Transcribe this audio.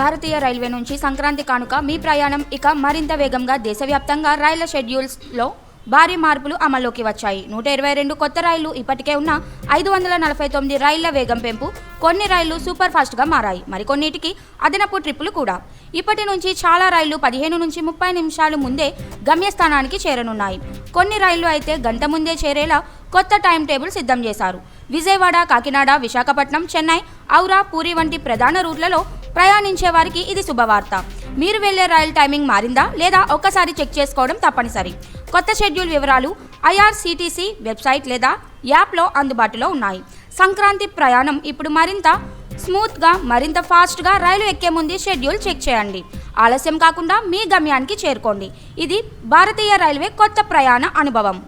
భారతీయ railway నుంచి సంక్రాంతి కానుక మీ ప్రయాణం ఇక మరింత వేగంగా దేశవ్యాప్తంగా రైళ్ళ షెడ్యూల్స్లో భారీ మార్పులు అమల్లోకి వచ్చాయి. నూట ఇరవై రెండు కొత్త రైళ్ళు ఇప్పటికే ఉన్న ఐదు వందల నలభై తొమ్మిది రైళ్ళ వేగం పెంపు కొన్ని రైళ్ళు సూపర్ ఫాస్ట్గా మారాయి. మరికొన్నిటికి అదనపు ట్రిప్పులు కూడా. ఇప్పటి నుంచి చాలా రైళ్ళు పదిహేను నుంచి ముప్పై నిమిషాలు ముందే గమ్యస్థానానికి చేరనున్నాయి. కొన్ని రైళ్ళు అయితే గంట ముందే చేరేలా కొత్త టైం టేబుల్ సిద్ధం చేశారు. విజయవాడ కాకినాడ విశాఖపట్నం చెన్నై ఔరా పూరి వంటి ప్రధాన రూట్లలో ప్రయాణించే వారికి ఇది శుభవార్త. మీరు వెళ్ళే రైలు టైమింగ్ మారిందా లేదా ఒక్కసారి చెక్ చేసుకోవడం తప్పనిసరి. కొత్త షెడ్యూల్ వివరాలు ఐఆర్సీటీసీ వెబ్సైట్ లేదా యాప్లో అందుబాటులో ఉన్నాయి. సంక్రాంతి ప్రయాణం ఇప్పుడు మరింత స్మూత్గా మరింత ఫాస్ట్గా రైలు ఎక్కే ముందు షెడ్యూల్ చెక్ చేయండి. ఆలస్యం కాకుండా మీ గమ్యానికి చేరుకోండి. ఇది భారతీయ రైల్వే కొత్త ప్రయాణ అనుభవం.